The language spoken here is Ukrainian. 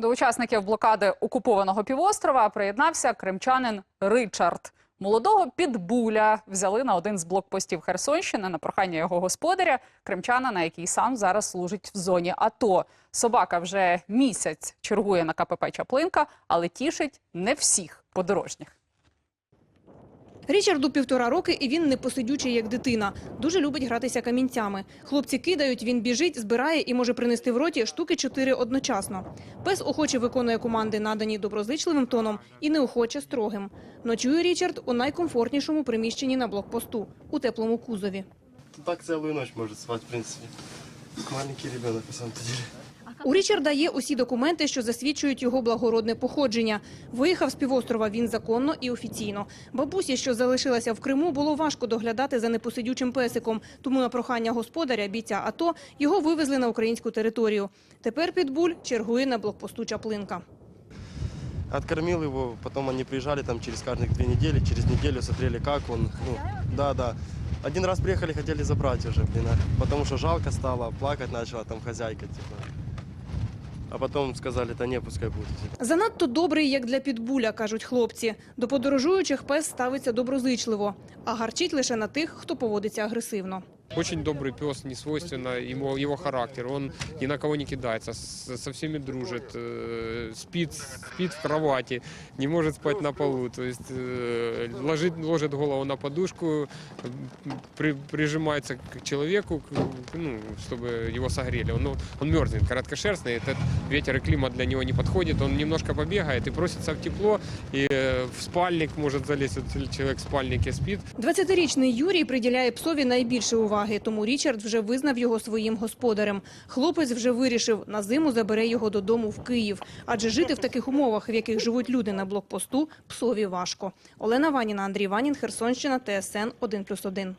До учасників блокади окупованого півострова приєднався кримчанин Ричард. Молодого підбуля взяли на один з блокпостів Херсонщини на прохання його господаря, кримчанина, який сам зараз служить в зоні АТО. Собака вже місяць чергує на КПП Чаплинка, але тішить не всіх подорожніх. Річарду півтора роки, і він непосидючий, як дитина. Дуже любить гратися камінцями. Хлопці кидають, він біжить, збирає і може принести в роті штуки чотири одночасно. Пес охоче виконує команди, надані доброзичливим тоном, і неохоче строгим. Ночує Річард у найкомфортнішому приміщенні на блокпосту у теплому кузові. Так целую ночь может спать, в принципе. Маленький ребенок, на деле. У Річарда є усі документи, що засвідчують його благородне походження. Виїхав з півострова він законно і офіційно. Бабусі, що залишилася в Криму, було важко доглядати за непосидючим песиком. Тому на прохання господаря, бійця АТО, його вивезли на українську територію. Тепер Підбуль чергує на блокпосту Чаплинка. Откормил его, потом они приезжали там через каждых две недели, через неделю смотрели, как он. Ну, да, да. Один раз приехали, хотели забрать уже, блин, потому что жалко стало, плакать начала там хозяйка, типа. А потом сказали, та не, пускай буде. Занадто добрий, як для Підбуля, кажуть хлопці. До подорожуючих пес ставиться доброзичливо, а гарчить лише на тих, хто поводиться агресивно. Очень добрый пес, не свойственно ему, его характер. Он ни на кого не кидается, с- со всеми дружит, э, спит, спит в кровати, не может спать на полу. То есть э, ложит, ложит голову на подушку, м, при- прижимается к человеку, к- ну, чтобы его согрели. Он, ну, он мерзнет, короткошерстный, этот ветер и климат для него не подходит. Он немножко побегает и просится в тепло, и э, в спальник может залезть, вот человек в спальнике спит, 20-річний Юрій приділяє псові найбільше уваги, тому Річард вже визнав його своїм господарем. Хлопець вже вирішив, на зиму забере його додому в Київ. Адже жити в таких умовах, в яких живуть люди на блокпосту, псові важко. Олена Ваніна, Андрій Ванін, Херсонщина, ТСН 1+,1.